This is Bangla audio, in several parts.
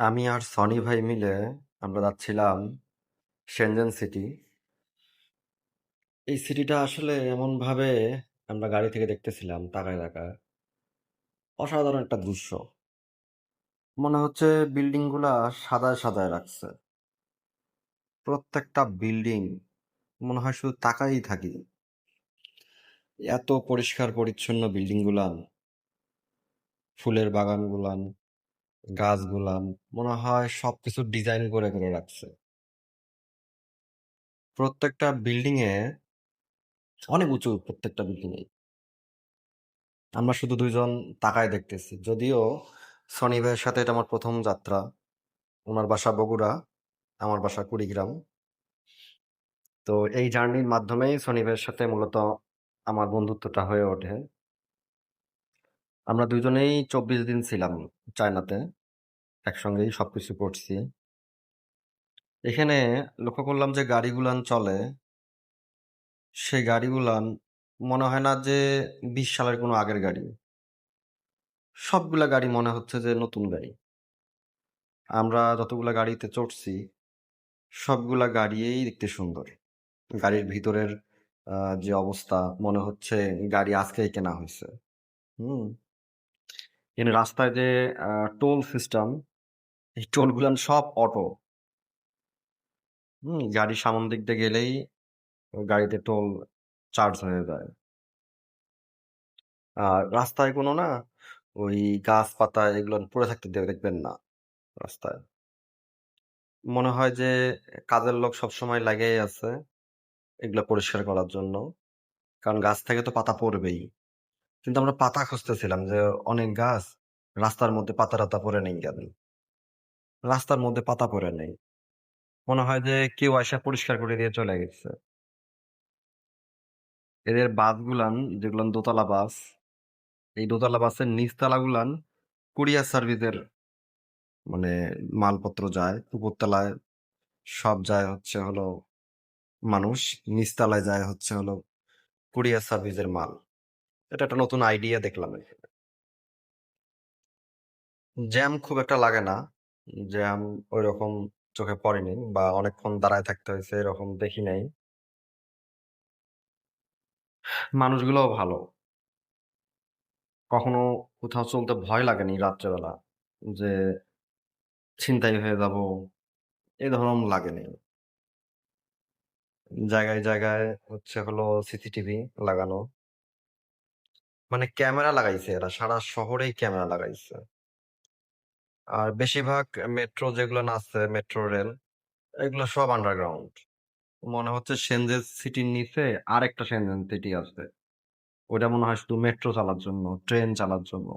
আমি আর সনি ভাই মিলে আমরা যাচ্ছিলাম শেনজেন সিটি। এই সিটিটা আসলে এমনভাবে আমরা গাড়ি থেকে দেখতেছিলাম তাকায়, তাকায়। অসাধারণ একটা দৃশ্য। মনে হচ্ছে বিল্ডিংগুলা সাদায় সাদায় রাখছে। প্রত্যেকটা বিল্ডিং মনে হয় শুধু তাকাই থাকি। এত পরিষ্কার পরিচ্ছন্ন বিল্ডিংগুলান। ফুলের বাগানগুলান, গাছগুলান মনে হয় সবকিছু ডিজাইন করে, করে রাখছে। প্রত্যেকটা বিল্ডিং এ অনেক উঁচু প্রত্যেকটা বিল্ডিং এই। আমরা শুধু ২ জন তাকায় দেখতেছি। যদিও সনি ভাইয়ের সাথে এটা আমার ১ম যাত্রা। উনার বাসা বগুড়া, আমার বাসা কুড়িগ্রাম। তো এই জার্নির মাধ্যমেই সনি ভাইয়ের সাথে মূলত আমার বন্ধুত্বটা হয়ে ওঠে। আমরা ২ জনেই ২৪ দিন ছিলাম চায়নাতে। একসঙ্গেই সবকিছু করছি। এখানে লক্ষ্য করলাম যে গাড়িগুলান চলে সেই গাড়িগুলান মনে হয় না যে ২০ সালের কোনো আগের গাড়ি। সবগুলা গাড়ি মনে হচ্ছে যে নতুন গাড়ি। আমরা যতগুলা গাড়িতে চড়ছি, সবগুলা গাড়িই দেখতে সুন্দর। গাড়ির ভিতরের যে অবস্থা মনে হচ্ছে গাড়ি আজকেই কেনা হইছে। হুম? এখানে রাস্তায় যে টোল সিস্টেম, এই টোলগুলান সব অটো। হুম? গাড়ি সামন দিক দিয়ে গেলেই গাড়িতে টোল চার্জ হয়ে যায়। আর রাস্তায় কোনো না ওই গাছপাতা এগুলান পড়ে থাকতে দেখবেন না রাস্তায়। মনে হয় যে কাজের লোক সবসময় লাগাই আছে এগুলা পরিষ্কার করার জন্য। কারণ গাছ থেকে তো পাতা পড়বেই। কিন্তু আমরা পাতা খুঁজতেছিলাম যে অনেক গাছ রাস্তার মধ্যে পাতা-টাতা পড়ে নেই কেন? রাস্তার মধ্যে পাতা পড়ে নেই। মনে হয় যে কেউ আইসা পরিষ্কার করে দিয়ে চলে গেছে। এদের বাসগুলান যেগুলান দোতলা বাস, এই দোতলা বাসের নিচতলাগুলান কুরিয়ার সার্ভিসের মানে মালপত্র যায়। উপরতলায় সব যায় হচ্ছে হলো মানুষ। নিচতলায় যায় হচ্ছে হলো কুরিয়ার সার্ভিসের মাল। এটা একটা নতুন আইডিয়া দেখলাম এখানে। জ্যাম খুব একটা লাগে না। জ্যাম ঐরকম চোখে পড়েনি বা অনেকক্ষণ দাঁড়ায় থাকতে হইছে এরকম দেখি নাই। মানুষগুলোও ভালো। কখনো কোথাও চলতে ভয় লাগেনি রাত্রেবেলা। যে ছিনতাই হয়ে যাব, এ ধরন লাগেনি। জায়গায়, জায়গায় হচ্ছে হলো সিসিটিভি লাগানো। মানে ক্যামেরা লাগাইছে এরা। সারা শহরেই ক্যামেরা লাগাইছে। আর বেশিরভাগ মেট্রো যেগুলান আছে, মেট্রো রেল, এগুলো সব আন্ডারগ্রাউন্ড। মনে হচ্ছে শেনজেন সিটির নিচে আরেকটা শেনজেন সিটি আছে। ওইটা মনে হয় শুধু মেট্রো চালার জন্য, ট্রেন চালার জন্য।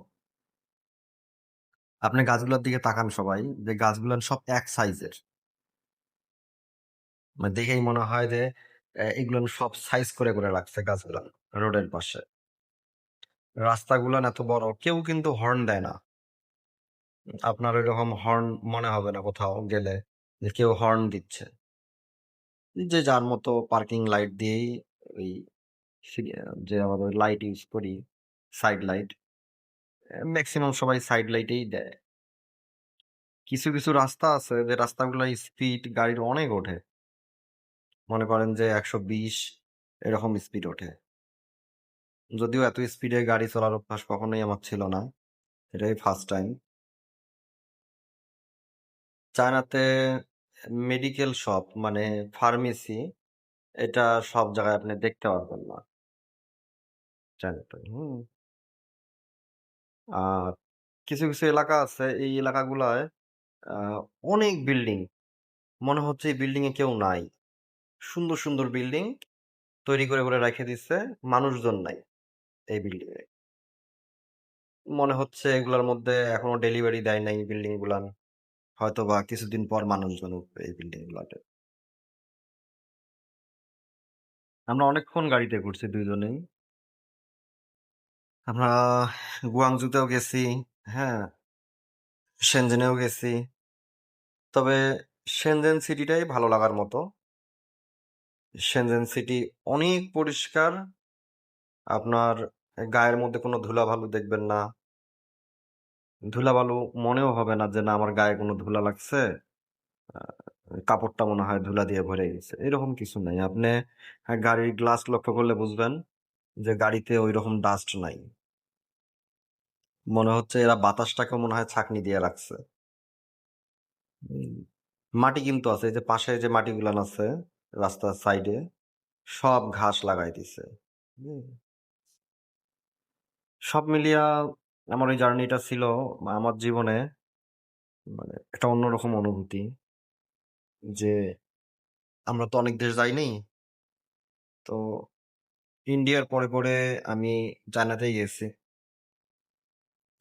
আপনি গাছগুলোর দিকে তাকান সবাই যে গাছগুলান সব এক সাইজের। মানে দেখেই মনে হয় যে এ এগুলান সব সাইজ করে, করে রাখছে গাছগুলান রোডের পাশে। রাস্তাগুলান এত বড়, কেউ কিন্তু হর্ন দেয় না। আপনার ঐরকম হর্ন মনে হবে না কোথাও গেলে যে কেউ হর্ন দিচ্ছে। যে যার মতো পার্কিং লাইট দিয়েই ওই যে আমাদের লাইট ইউজ করি, সাইড লাইট। ম্যাক্সিমাম সবাই সাইড লাইটেই দেয়। কিছু, কিছু রাস্তা আছে যে রাস্তাগুলো স্পিড গাড়ির অনেক ওঠে। মনে করেন যে ১২০ এরকম স্পিড ওঠে। যদিও এত স্পিডে গাড়ি চলার অভ্যাস কখনোই আমার ছিল না। এটাই ফার্স্ট টাইম। চায়নাতে মেডিকেল শপ মানে ফার্মেসি এটা সব জায়গায় আপনি দেখতে পারবেন না। চায়নাতে? আর কিছু, কিছু এলাকা আছে এই এলাকাগুলায় আ অনেক বিল্ডিং। মনে হচ্ছে এই বিল্ডিং এ কেউ নাই। সুন্দর, সুন্দর বিল্ডিং তৈরি করে, করে রাইখে দিছে। মানুষজন নাই এই বিল্ডিং এ। মনে হচ্ছে এগুলার মধ্যে এখনও ডেলিভারি দেয় নাই বিল্ডিং গুলান। হয়তোবা কিছুদিন পর মানুষজন উঠবে এই বিল্ডিং গুলাতে। আমরা অনেকক্ষণ গাড়িতে ঘুরছি ২ জনেই। আমরা গুয়াংজুতেও গেছি, হ্যাঁ? সেনজেনেও গেছি। তবে শেনজেন সিটিটাই ভালো লাগার মতো। সেনজেন সিটি অনেক পরিষ্কার। আপনার গায়ের মধ্যে কোনো ধুলাবালু দেখবেন না। ধুলাবালু মনেও হবে না যে না আমার গায়ে কোনো ধুলা লাগছে। কাপড়টা মনে হয় ধুলা দিয়ে ভরে গেছে। এরকম কিছু নাই। আপনি হ্যাঁ, গাড়ির গ্লাস লক্ষ্য করলে বুঝবেন যে গাড়িতে ঐরকম ডাস্ট নাই। মনে হচ্ছে এরা বাতাসটাকে মনে হয় ছাঁকনি দিয়ে রাখছে। মাটি কিন্তু আছে। যে পাশে যে মাটিগুলান আছে রাস্তার সাইডে সব ঘাস লাগাই দিছে। সব মিলিয়া আমার ওই জার্নিটা ছিল আমার জীবনে মানে একটা অন্যরকম অনুভূতি। যে আমরা তো অনেক দেশ যাইনি। তো ইন্ডিয়ার পরে, পরে আমি চায়নাতেই গেছি।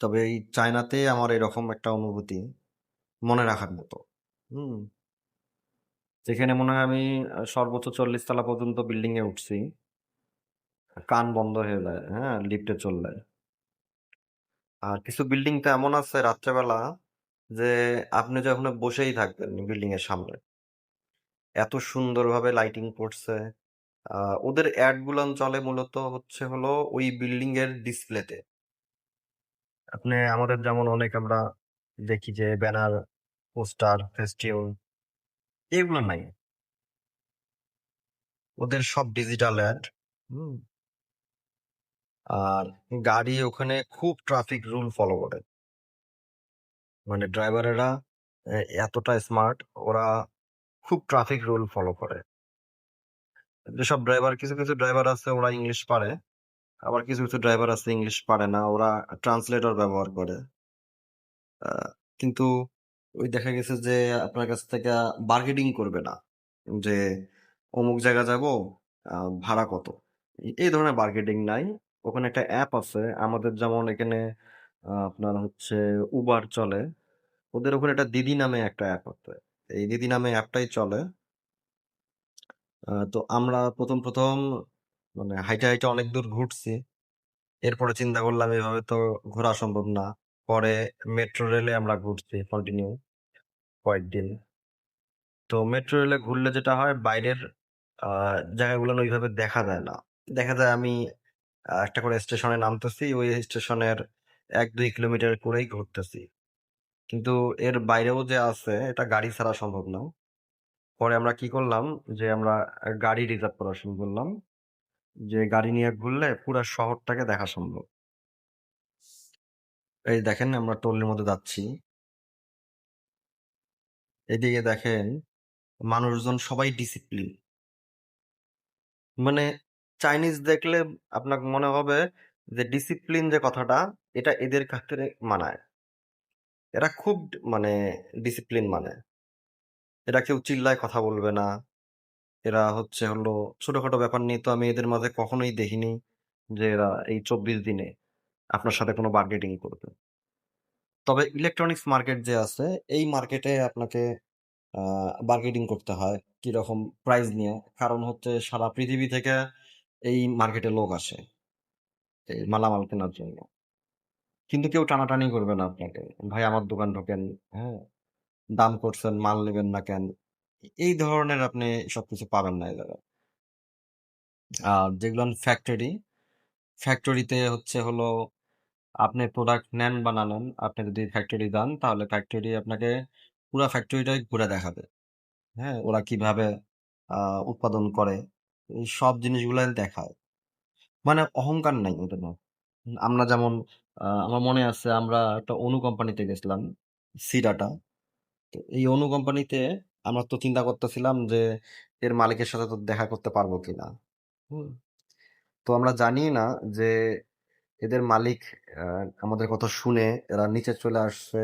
তবে এই চায়নাতে আমার এরকম একটা অনুভূতি মনে রাখার মতো। হুম। যেখানে মনে হয় আমি সর্বোচ্চ ৪০ তলা পর্যন্ত বিল্ডিং এ উঠছি। কান বন্ধ হয়ে যায়, হ্যাঁ? লিফটে চললে। আর কিছু বিল্ডিং তো এমন আছে রাত্রেবেলা যে আপনি যে ওখানে বসেই থাকবেন বিল্ডিং এর সামনে। এত সুন্দরভাবে লাইটিং করছে। আ ওদের অ্যাড গুলান চলে মূলত হচ্ছে হলো ওই বিল্ডিং এর ডিসপ্লেতে। আপনি আমাদের যেমন অনেক আমরা দেখি যে ব্যানার, পোস্টার, ফেস্টিউন এগুলো নাই। ওদের সব ডিজিটাল এড। আর গাড়ি ওখানে খুব ট্রাফিক রুল ফলো করে। মানে ড্রাইভারেরা এতটা স্মার্ট ওরা খুব ট্রাফিক রুল ফলো করে। যেসব ড্রাইভার কিছু, কিছু ড্রাইভার আছে ওরা ইংলিশ পারে। আবার কিছু, কিছু ড্রাইভার আছে ইংলিশ পারে না। ওরা ট্রান্সলেটর ব্যবহার করে। কিন্তু ওই দেখা গেছে যে আপনার কাছ থেকে বার্গেনিং করবে না। যে অমুক জায়গা যাব, ভাড়া কত? এই ধরনের বার্গেনিং নাই। ওখানে একটা অ্যাপ আছে। আমাদের যেমন এখানে আ আপনার হচ্ছে উবার চলে। ওদের ওখানে একটা দিদি নামে একটা অ্যাপ আছে। এই দিদি নামে অ্যাপটাই চলে। আ তো আমরা ১ম, ১ম মানে হাইটে, হাইটে অনেক দূর ঘুরছি। এরপরে চিন্তা করলাম এভাবে তো ঘোরা সম্ভব না। পরে মেট্রো রেলে আমরা ঘুরছি কন্টিনিউ কয়েকদিন। তো মেট্রো রেলে ঘুরলে যেটা হয় বাইরের আ জায়গাগুলান ওইভাবে দেখা যায় না। দেখা যায় আমি একটা করে স্টেশনে নামতেছি, ওই স্টেশনের ১-২ কিলোমিটার করেই ঘুরতেছি। কিন্তু এর বাইরেও যে আছে এটা গাড়ি ছাড়া সম্ভব না। পরে আমরা কি করলাম যে আমরা গাড়ি রিজার্ভ করা শুরু করলাম। যে গাড়ি নিয়ে ঘুরলে পুরা শহরটাকে দেখা সম্ভব। এই দেখেন আমরা টোলের মধ্যে যাচ্ছি। এদিকে দেখেন মানুষজন সবাই ডিসিপ্লিন। মানে চাইনিজ দেখলে আপনার মনে হবে যে ডিসিপ্লিন যে কথাটা, এটা এদের ক্ষেত্রে মানায়। এরা খুব মানে ডিসিপ্লিন মানে। এরা কেউ চিল্লায় কথা বলবে না। এরা হচ্ছে হলো ছোটখাটো ব্যাপার নিয়ে তো আমি এদের মাঝে কখনোই দেখিনি যে এরা এই ২৪ দিনে আপনার সাথে কোনো বার্গেনিং করবে। তবে ইলেকট্রনিক্স মার্কেট যে আছে, এই মার্কেটে আপনাকে আ বার্গেনিং করতে হয়। কীরকম প্রাইস নিয়ে। কারণ হচ্ছে সারা পৃথিবী থেকে এই মার্কেটে লোক আসে। এই মালামাল কেনার জন্য। কিন্তু কেউ টানাটানি করবে না আপনাকে। ভাই আমার দোকান ঢোকেন, হ্যাঁ? দাম করছেন, মাল নেবেন না কেন? এই ধরনের আপনি সবকিছু পাবেন না এই জায়গায়। আর যেগুলান ফ্যাক্টরি, ফ্যাক্টরিতে হচ্ছে হলো আপনি প্রোডাক্ট নেন বা না নেন, আপনি যদি ফ্যাক্টরি যান তাহলে ফ্যাক্টরি আপনাকে পুরা ফ্যাক্টরিটাই ঘুরে দেখাবে। হ্যাঁ? ওরা কীভাবে উৎপাদন করে এই সব জিনিসগুলাই দেখায়। মানে অহংকার নাই মধ্যে। আমরা যেমন আমার মনে আছে আমরা একটা অনু কোম্পানিতে গেছিলাম, সিডাটা। তো এই অনু কোম্পানিতে আমরা তো চিন্তা করতেছিলাম যে এর মালিকের সাথে তো দেখা করতে পারব কিনা। হুম? তো আমরা জানি না যে এদের মালিক আমাদের কথা শুনে এরা নিচে চলে আসছে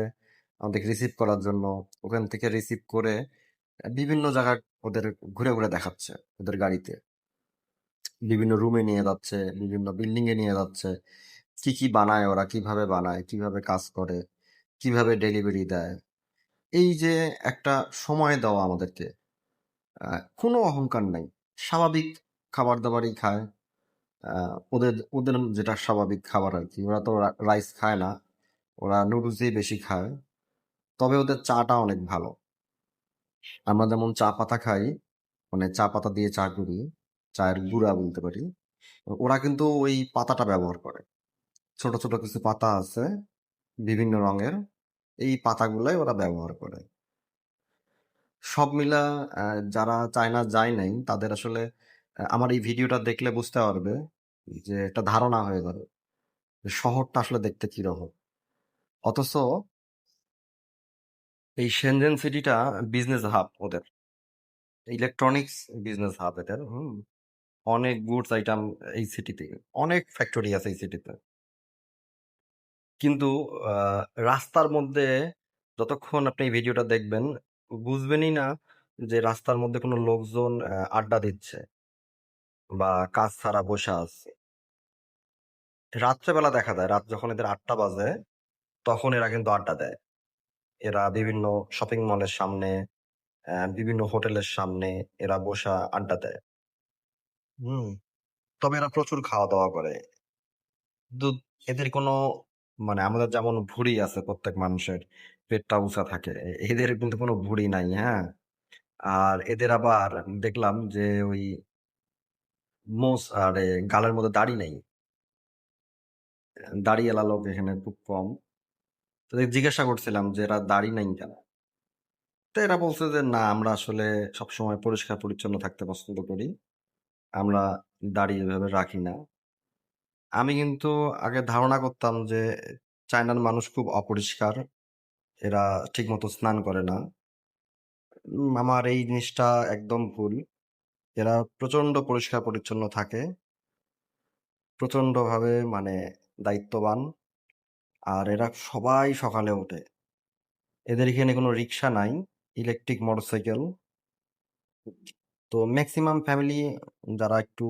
আমাদেরকে রিসিভ করার জন্য। ওখান থেকে রিসিভ করে বিভিন্ন জায়গায় ওদের ঘুরে, ঘুরে দেখাচ্ছে ওদের গাড়িতে। বিভিন্ন রুমে নিয়ে যাচ্ছে, বিভিন্ন বিল্ডিং এ নিয়ে যাচ্ছে। কি, কি বানায় ওরা, কীভাবে বানায়, কীভাবে কাজ করে, কীভাবে ডেলিভারি দেয়। এই যে একটা সময় দেওয়া আমাদেরকে। কোনো অহংকার নাই। স্বাভাবিক খাবার-দাবারই খায়। ওদের ওদের যেটা স্বাভাবিক খাবার আর কি ওরা তো রাইস খায় না। ওরা নুডলসই বেশি খায়। তবে ওদের চাটা অনেক ভালো। আমরা যেমন চা পাতা খাই, মানে চা পাতা দিয়ে চা করি, চায়ের গুঁড়া বলতে পারি। ওরা কিন্তু ওই পাতাটা ব্যবহার করে। ছোট, ছোট কিছু পাতা আছে, বিভিন্ন রঙের। এই পাতাগুলাই ওরা ব্যবহার করে। সব মিলা যারা চায়না যায় নাই তাদের আসলে আমার এই ভিডিওটা দেখলে বুঝতে পারবে যে একটা ধারণা হয়ে যাবে শহরটা আসলে দেখতে কীরকম। অথচ এই সেনজেন সিটিটা বিজনেস হাব ওদের। ইলেকট্রনিক্স বিজনেস হাব এদের হুম। অনেক গুডস আইটেম এই সিটিতে অনেক ফ্যাক্টরি আছে এই সিটিতে কিন্তু রাস্তার মধ্যে যতক্ষণ আপনি এই ভিডিওটা দেখবেন, বুঝবেনই না যে রাস্তার মধ্যে কোনো লোকজন আড্ডা দিচ্ছে বা কাজ ছাড়া বসে আছে। রাত্রেবেলা দেখা যায়, রাত যখন এদের আটটা বাজে, তখন এরা কিন্তু আড্ডা দেয়। এরা বিভিন্ন শপিং মলের সামনে বিভিন্ন হোটেলের সামনে এরা বসা আড্ডা দেয়। হুম। তবে এরা প্রচুর খাওয়া দাওয়া করে। কিন্তু এদের কোনো মানে আমাদের যেমন ভুঁড়ি আছে প্রত্যেক মানুষের পেটটা উঁচা থাকে এদের কিন্তু কোনো ভুঁড়ি নাই হ্যাঁ? আর এদের আবার দেখলাম যে ওই মোস আরে গালের মধ্যে দাড়ি নেই। দাড়ি এলা লোক এখানে খুব কম। তো জিজ্ঞাসা করছিলাম যে এরা দাড়ি নাই কেন? তো এরা বলছে যে, না, আমরা আসলে সবসময় পরিষ্কার পরিচ্ছন্ন থাকতে পছন্দ করি। আমরা দাড়ি এভাবে রাখি না। আমি কিন্তু আগে ধারণা করতাম যে, চায়নার মানুষ খুব অপরিষ্কার, এরা ঠিকমতো স্নান করে না। আমার এই জিনিসটা একদম ভুল। এরা প্রচণ্ড পরিষ্কার পরিচ্ছন্ন থাকে। প্রচণ্ড ভাবে মানে দায়িত্ববান। আর এরা সবাই সকালে ওঠে। এদের এখানে কোনো রিক্সা নাই, ইলেকট্রিক মোটরসাইকেল। তো ম্যাক্সিমাম ফ্যামিলি যারা একটু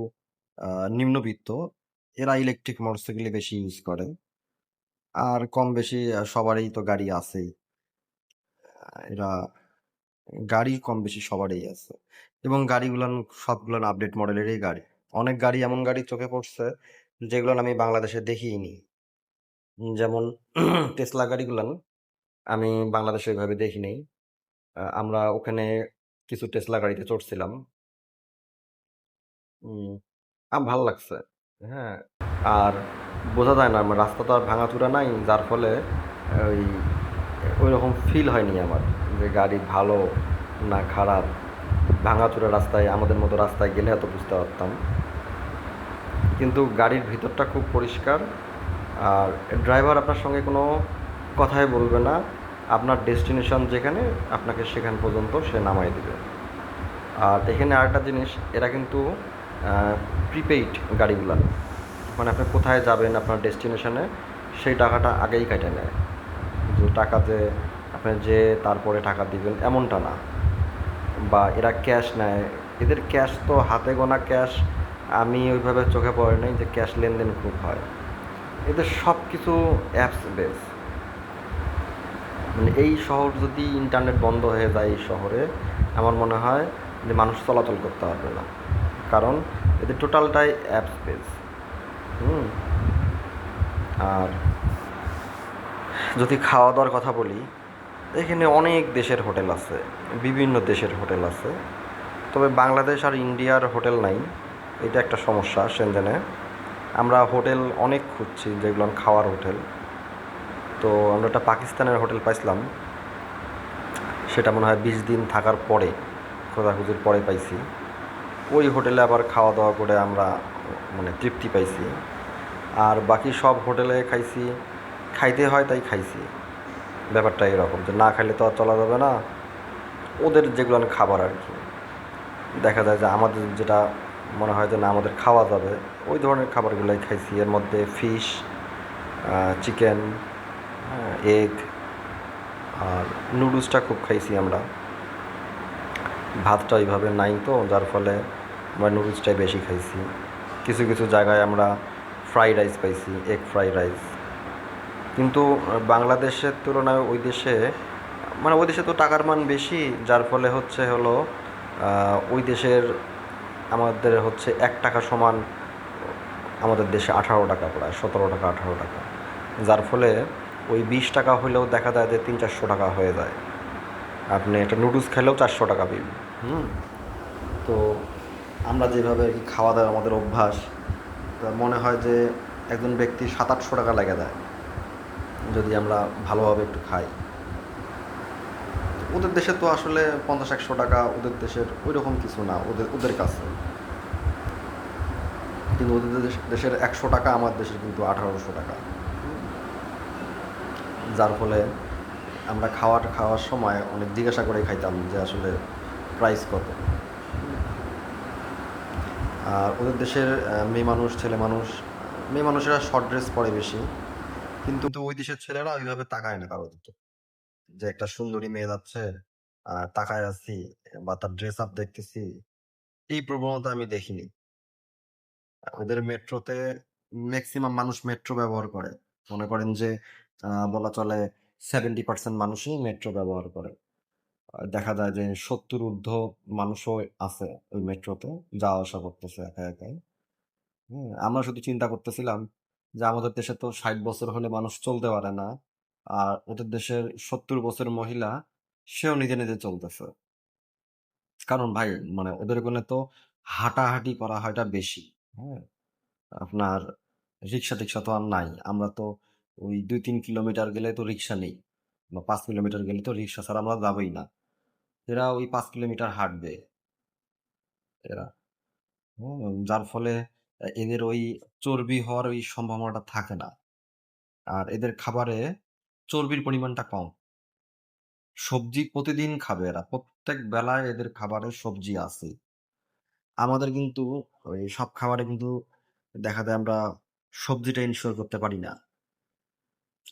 নিম্নবিত্ত, এরা ইলেকট্রিক মোটরসাইকেলই বেশি ইউজ করে। আর কম বেশি সবারই তো গাড়ি আছেই। এরা গাড়ি কম বেশি সবারই আছে। এবং গাড়িগুলান সবগুলান আপডেট মডেলেরই গাড়ি। অনেক গাড়ি এমন গাড়ি চোখে পড়ছে, যেগুলো আমি বাংলাদেশে দেখিনি যেমন টেসলা গাড়িগুলান আমি বাংলাদেশে ওইভাবে দেখি আমরা ওখানে কিছু টেসলা গাড়িতে চড়ছিলাম। আমার ভালো লাগছে। হ্যাঁ আর বোঝা যায় না, আমার রাস্তা তো আর ভাঙাচুরা নাই, যার ফলে ওই ওই রকম ফিল হয়নি আমার যে গাড়ি ভালো না খারাপ। ভাঙাচুরা রাস্তায়, আমাদের মতো রাস্তায় গেলে এত বুঝতে পারতাম। কিন্তু গাড়ির ভিতরটা খুব পরিষ্কার, আর ড্রাইভার আপনার সঙ্গে কোনো কথাই বলবে না। আপনার ডেস্টিনেশন যেখানে, আপনাকে সেখান পর্যন্ত সে নামাই দেবে। আর এখানে আরেকটা জিনিস, এরা কিন্তু প্রিপেইড গাড়িগুলো মানে আপনি কোথায় যাবেন আপনার ডেস্টিনেশনে, সেই টাকাটা আগেই কেটে নেয়। যে টাকা যে আপনি যে তারপরে টাকা দিবেন, এমনটা না। বা এরা ক্যাশ নেয়। এদের ক্যাশ তো হাতে গোনা ক্যাশ, আমি ওইভাবে চোখে পড়ে নাই যে ক্যাশ লেনদেন খুব হয়। এদের সব কিছু অ্যাপস বেস মানে এই শহর যদি ইন্টারনেট বন্ধ হয়ে যায় এই শহরে, আমার মনে হয় যে মানুষ চলাচল করতে পারবে না। কারণ এদের টোটালটাই অ্যাপ স্পেস হুম? আর যদি খাওয়া দাওয়ার কথা বলি, এখানে অনেক দেশের হোটেল আছে, বিভিন্ন দেশের হোটেল আছে। তবে বাংলাদেশ আর ইন্ডিয়ার হোটেল নাই, এটা একটা সমস্যা সেনজেনে আমরা হোটেল অনেক খুঁজছি, যেগুলো খাওয়ার হোটেল। তো আমরা একটা পাকিস্তানের হোটেল পাইছিলাম। সেটা মনে হয় বিশ দিন থাকার পরে খোঁজাখুঁজির পরে পাইছি। ওই হোটেলে আবার খাওয়া দাওয়া করে আমরা মানে তৃপ্তি পাইছি। আর বাকি সব হোটেলে খাইছি, খাইতে হয় তাই খাইছি। ব্যাপারটা এরকম যে না খাইলে তো আর চলা যাবে না। ওদের যেগুলো খাবার আর কি। দেখা যায় যে আমাদের যেটা মনে হয় যে না আমাদের খাওয়া যাবে, ওই ধরনের খাবারগুলোই খাইছি। এর মধ্যে ফিশ চিকেন এগ আর নুডলসটা খুব খাইছি আমরা। ভাতটা ওইভাবে নাই তো, যার ফলে আমরা নুডলসটাই বেশি খাইছি। কিছু কিছু জায়গায় আমরা ফ্রাইড রাইস পাইছি এগ ফ্রাইড রাইস কিন্তু বাংলাদেশের তুলনায় ওই দেশে মানে ওই দেশে তো টাকার মান বেশি, যার ফলে হচ্ছে হলো ওই দেশের আমাদের হচ্ছে এক টাকা সমান আমাদের দেশে আঠারো টাকা প্রায় সতেরো টাকা, আঠারো টাকা। যার ফলে ওই বিশ টাকা হলেও দেখা যায় যে তিন চারশো টাকা হয়ে যায়। আপনি একটা নুডলস খেলেও চারশো টাকা বিল হুম? তো আমরা যেভাবে আর কি খাওয়া দাওয়া আমাদের অভ্যাস, তা মনে হয় যে একজন ব্যক্তি সাত আটশো টাকা লেগে দেয় যদি আমরা ভালোভাবে একটু খাই। ওদের দেশে তো আসলে পঞ্চাশ একশো টাকা, ওদের দেশের ওই রকম কিছু না, ওদের ওদের কাছে। কিন্তু ওদের দেশ- দেশের একশো টাকা, আমার দেশের কিন্তু আঠারোশো টাকা। যার ফলে আমরা খাওয়ার খাওয়ার সময় অনেক জিজ্ঞাসা করে খাইতাম যে আসলে প্রাইস কত। আর ওদের দেশের মেয়ে মানুষ, ছেলে মানুষ, মেয়ে মানুষেরা শর্ট ড্রেস পরে বেশি। কিন্তু ওই দেশের ছেলেরা ওইভাবে তাকায় না কারও দিকে। যে একটা সুন্দরী মেয়ে যাচ্ছে আর তাকায় আছি বা তার ড্রেস আপ দেখতেছি, এই প্রবণতা আমি দেখিনি। ওদের মেট্রোতে ম্যাক্সিমাম মানুষ মেট্রো ব্যবহার করে। মনে করেন যে বলা চলে সেভেন্টি পার্সেন্ট মানুষই মেট্রো ব্যবহার করে। দেখা যায় যে সত্তর ঊর্ধ্ব মানুষও আছে ওই মেট্রোতে যাওয়া আসা করতেছে একা একাই। হ্যাঁ আমরা শুধু চিন্তা করতেছিলাম যে আমাদের দেশে তো ষাট বছর হলে মানুষ চলতে পারে না। আর ওদের দেশের সত্তর বছর মহিলা সেও নিজে নিজে চলতেছে। কারণ ভাই মানে ওদের ওখানে তো হাঁটাহাঁটি করা হয়টা বেশি। হ্যাঁ আপনার রিক্সা টিক্সা তো আর নাই। আমরা তো ওই দুই তিন কিলোমিটার গেলে তো রিক্সা নেই বা পাঁচ কিলোমিটার গেলে তো রিক্সা ছাড়া আমরা যাবোই না। এরা ওই পাঁচ কিলোমিটার হাঁটবে। এরা। যার ফলে এদের ওই চর্বি হওয়ার ওই সম্ভাবনাটা থাকে না। আর এদের খাবারে চর্বির পরিমাণটা কম। সবজি প্রতিদিন খাবে এরা। প্রত্যেক বেলায় এদের খাবারে সবজি আছে। আমাদের কিন্তু ওই সব খাবারে কিন্তু দেখা যায় আমরা সবজিটা ইনশিওর করতে পারি না।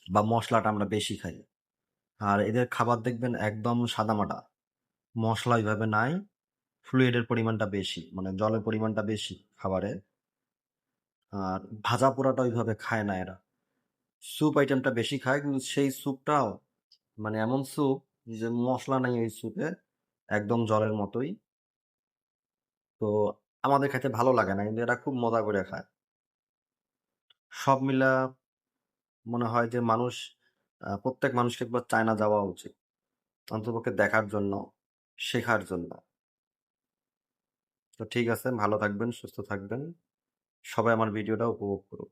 বা মশলাটা আমরা বেশি খাই। আর এদের খাবার দেখবেন একদম সাদামাটা। মশলা ওইভাবে নাই ফ্লুইডের পরিমাণটা বেশি মানে জলের পরিমাণটা বেশি খাবারে। আর ভাজা পোড়াটা ওইভাবে খায় না এরা। স্যুপ আইটেমটা বেশি খায়, কিন্তু সেই স্যুপটাও মানে এমন স্যুপ যে মশলা নাই ওই স্যুপে একদম জলের মতোই। তো আমাদের খেতে ভালো লাগে না, কিন্তু এরা খুব মজা করে খায়। সব মিলা মনে হয় যে মানুষ প্রত্যেক মানুষকে একবার চায়না যাওয়া উচিত। অন্তপক্ষে দেখার জন্য, শেখার জন্য। তো ঠিক আছে, ভালো থাকবেন, সুস্থ থাকবেন। সবাই আমার ভিডিওটা উপভোগ করুন